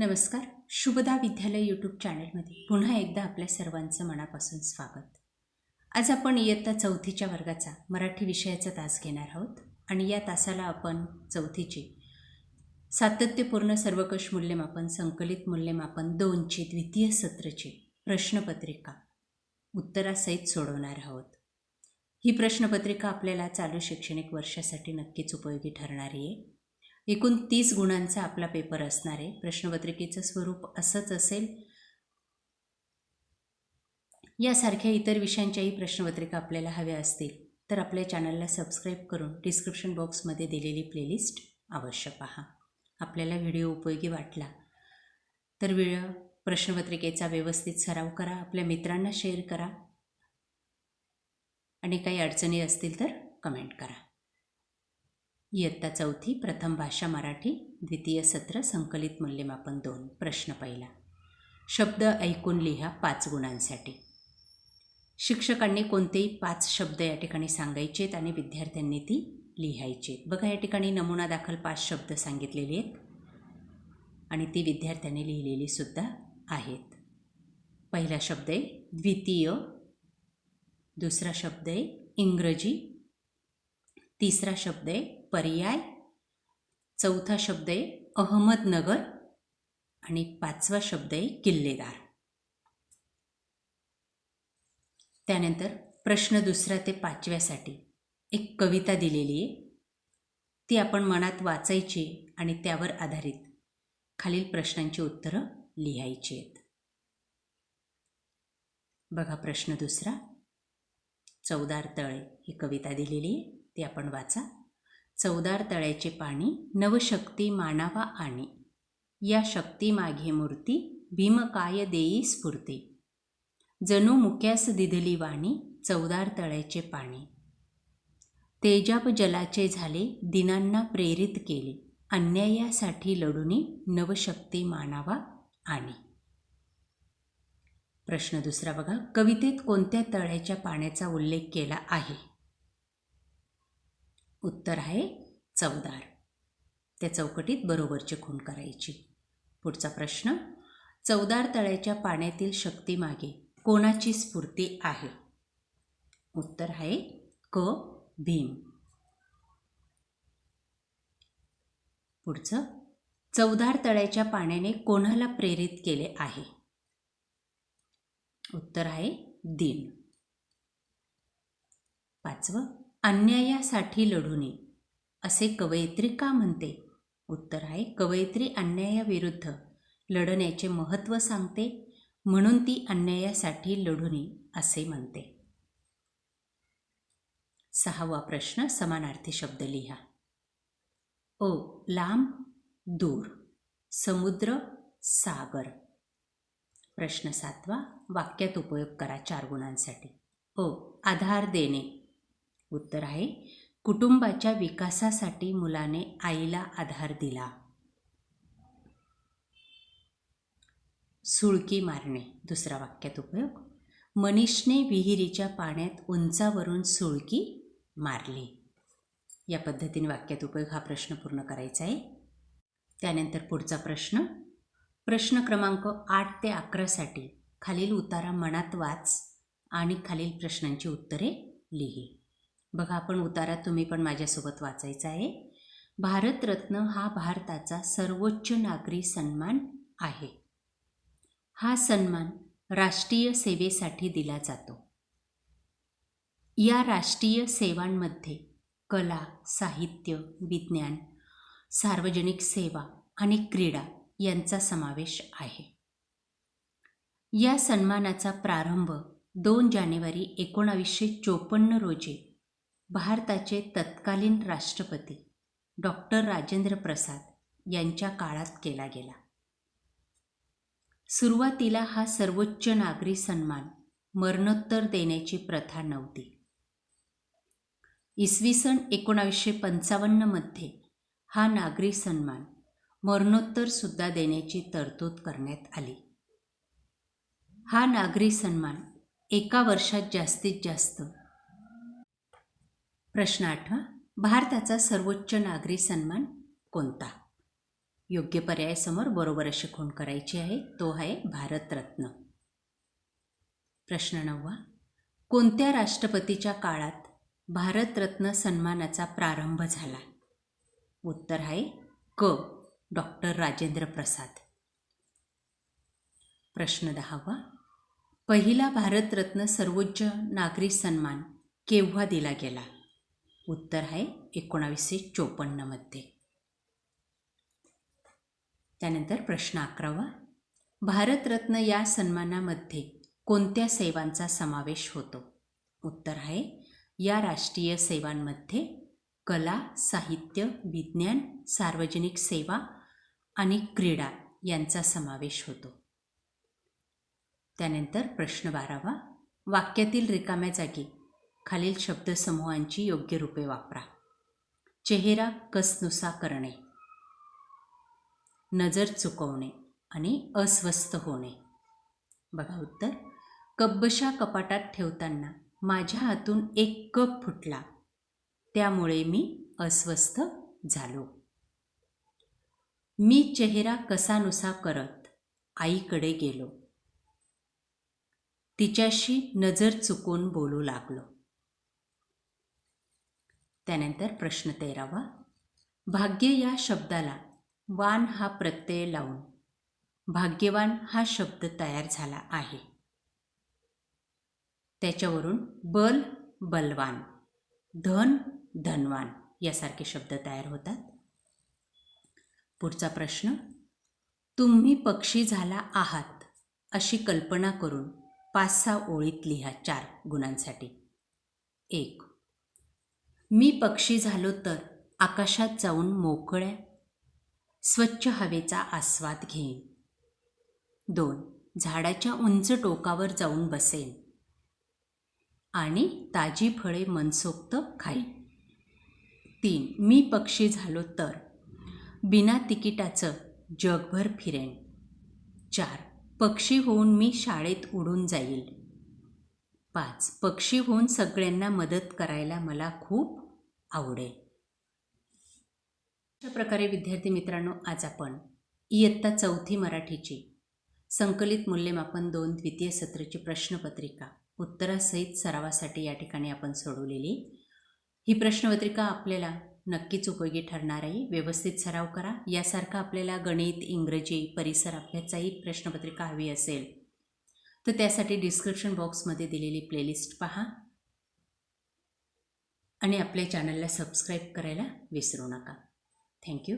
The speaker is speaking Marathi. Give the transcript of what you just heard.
नमस्कार. शुभदा विद्यालय यूट्यूब चॅनलमध्ये पुन्हा एकदा आपल्या सर्वांचं मनापासून स्वागत. आज आपण इयत्ता चौथीच्या वर्गाचा मराठी विषयाचा तास घेणार आहोत आणि या तासाला आपण चौथीची सातत्यपूर्ण सर्वकष मूल्यमापन संकलित मूल्यमापन दोनची द्वितीय सत्रची प्रश्नपत्रिका उत्तरासहित सोडवणार आहोत. ही प्रश्नपत्रिका आपल्याला चालू शैक्षणिक वर्षासाठी नक्कीच उपयोगी ठरणारी आहे. एकूण तीस गुणांचा आपला पेपर असणार आहे. प्रश्नपत्रिकेचं स्वरूप असंच असेल. यासारख्या इतर विषयांच्याही प्रश्नपत्रिका आपल्याला हव्या असतील तर आपल्या चॅनलला सबस्क्राईब करून डिस्क्रिप्शन बॉक्समध्ये दिलेली प्लेलिस्ट अवश्य पहा. आपल्याला व्हिडिओ उपयोगी वाटला तर वेळ प्रश्नपत्रिकेचा व्यवस्थित सराव करा आपल्या मित्रांना शेअर करा. आणि काही अडचणी असतील तर कमेंट करा. इयत्ता चौथी प्रथम भाषा मराठी द्वितीय सत्र संकलित मूल्यमापन दोन. प्रश्न पहिला. शब्द ऐकून लिहा पाच गुणांसाठी. शिक्षकांनी कोणतेही पाच शब्द या ठिकाणी सांगायचेत आणि विद्यार्थ्यांनी ती लिहायची बघा या ठिकाणी नमुना दाखल पाच शब्द सांगितलेले आहेत आणि ती विद्यार्थ्यांनी लिहिलेली सुद्धा आहेत. पहिला शब्द आहे द्वितीय दुसरा शब्द आहे इंग्रजी तिसरा शब्द आहे पर्याय. चौथा शब्द आहे अहमदनगर आणि पाचवा शब्द आहे किल्लेदार. त्यानंतर प्रश्न दुसरा ते पाचव्यासाठी एक कविता दिलेली आहे. ती आपण मनात वाचायची आणि त्यावर आधारित खालील प्रश्नांची उत्तरं लिहायची आहेत. बघा प्रश्न दुसरा. चौदार तळे ही कविता दिलेली आहे. ती आपण वाचा. चौदार तळ्याचे पाणी नवशक्ती मानावा आणि. या शक्तीमागे मूर्ती भीमकाय देई स्फूर्ती. जणू मुक्यास दिधली वाणी चौदार तळ्याचे पाणी. तेजाब जलाचे झाले दिनांना प्रेरित केले. अन्यायासाठी लढूनी नवशक्ती मानावा आणि. प्रश्न दुसरा बघा कवितेत कोणत्या तळ्याच्या पाण्याचा उल्लेख केला आहे? उत्तर आहे चवदार. त्या चौकटीत बरोबरची खूण करायची. पुढचा प्रश्न चवदार तळ्याच्या पाण्यातील शक्तीमागे कोणाची स्फूर्ती आहे? उत्तर आहे क. भीम. पुढचं चवदार तळ्याच्या पाण्याने कोणाला प्रेरित केले आहे? उत्तर आहे दिन. पाचवं अन्यायासाठी लढूने असे कवयित्री का म्हणते? उत्तर आहे कवयित्री अन्यायाविरुद्ध. लढण्याचे महत्त्व सांगते म्हणून ती अन्यायासाठी लढुनी असे म्हणते. सहावा प्रश्न समानार्थी शब्द लिहा. ओ लांब दूर समुद्र सागर. प्रश्न सातवा वाक्यात उपयोग करा चार गुणांसाठी. ओ आधार देणे. उत्तर आहे कुटुंबाच्या विकासासाठी मुलाने आईला आधार दिला. सुळकी मारणे दुसरा वाक्यात उपयोग. मनीषने विहिरीच्या पाण्यात उंचावरून सुळकी मारली. या पद्धतीने वाक्यात उपयोग हा प्रश्न पूर्ण करायचा आहे. त्यानंतर पुढचा प्रश्न. प्रश्न क्रमांक आठ ते अकरासाठी खालील उतारा मनात वाच आणि खालील प्रश्नांची उत्तरे लिही. बघा आपण उतारा तुम्ही पण माझ्यासोबत वाचायचा आहे. भारतरत्न हा भारताचा सर्वोच्च नागरी सन्मान आहे. हा सन्मान राष्ट्रीय सेवेसाठी दिला जातो. या राष्ट्रीय सेवांमध्ये कला साहित्य विज्ञान सार्वजनिक सेवा आणि क्रीडा यांचा समावेश आहे. या सन्मानाचा प्रारंभ दोन जानेवारी एकोणावीसशे चोपन्न रोजी भारताचे तत्कालीन राष्ट्रपती डॉक्टर राजेंद्र प्रसाद यांच्या काळात केला गेला. सुरुवातीला हा सर्वोच्च नागरी सन्मान मरणोत्तर देण्याची प्रथा नव्हती. इसवी सन एकोणावीसशे पंचावन्नमध्ये हा नागरी सन्मान मरणोत्तरसुद्धा देण्याची तरतूद करण्यात आली. हा नागरी सन्मान एका वर्षात जास्तीत जास्त प्रश्न आठवा भारताचा सर्वोच्च नागरी सन्मान कोणता? योग्य पर्यायासमोर बरोबर अशी खूण करायची आहे तो आहे भारतरत्न. प्रश्न नववा कोणत्या राष्ट्रपतीच्या काळात भारतरत्न सन्मानाचा प्रारंभ झाला? उत्तर आहे क. डॉक्टर राजेंद्र प्रसाद. प्रश्न दहावा पहिला भारतरत्न सर्वोच्च नागरी सन्मान केव्हा दिला गेला? उत्तर आहे एकोणावीसशे चोपन्नमध्ये त्यानंतर प्रश्न अकरावा. भारतरत्न या सन्मानामध्ये कोणत्या सेवांचा समावेश होतो? उत्तर आहे या राष्ट्रीय सेवांमध्ये कला साहित्य विज्ञान सार्वजनिक सेवा आणि क्रीडा यांचा समावेश होतो. त्यानंतर प्रश्न बारावा. वाक्यातील रिकाम्या जागी खालील शब्दसमूहांची योग्य रूपे वापरा. चेहरा कसनुसा करणे. नजर चुकवणे आणि अस्वस्थ होणे. बघा उत्तर. कब्बशा कपाटात ठेवताना माझ्या हातून एक कप फुटला. त्यामुळे मी अस्वस्थ झालो. मी चेहरा कसानुसा करत आईकडे गेलो. तिच्याशी नजर चुकून बोलू लागलो. त्यानंतर प्रश्न तेरावा. भाग्य या शब्दाला वान हा प्रत्यय लावून भाग्यवान हा शब्द तयार झाला आहे. त्याच्यावरून बल बलवान धन धनवान यासारखे शब्द तयार होतात. पुढचा प्रश्न तुम्ही पक्षी झाला आहात अशी कल्पना करून पाच सहा ओळीत लिहा चार गुणांसाठी. एक मी पक्षी झालो तर आकाशात जाऊन मोकळ्या स्वच्छ हवेचा आस्वाद घेईन. दोन झाडाच्या उंच टोकावर जाऊन बसेन. आणि ताजी फळे मनसोक्त खाईन. तीन मी पक्षी झालो तर बिना तिकिटाचं जगभर फिरेन. चार पक्षी होऊन मी शाळेत उडून जाईल. पाच पक्षी होऊन सगळ्यांना मदत करायला मला खूप आवडेल अशा प्रकारे विद्यार्थी मित्रांनो आज आपण इयत्ता चौथी मराठीची संकलित मूल्यमापन दोन द्वितीय सत्राची प्रश्नपत्रिका उत्तरासहित सरावासाठी या ठिकाणी आपण सोडवलेली. ही प्रश्नपत्रिका आपल्याला नक्कीच उपयोगी ठरणार आहे. व्यवस्थित सराव करा. यासारखा आपल्याला गणित इंग्रजी परिसर अभ्यासाही प्रश्नपत्रिका हवी असेल तर त्यासाठी डिस्क्रिप्शन बॉक्समध्ये दिलेली प्लेलिस्ट पहा. आणि आपल्या चॅनलला सबस्क्राईब करायला विसरू नका. थँक्यू.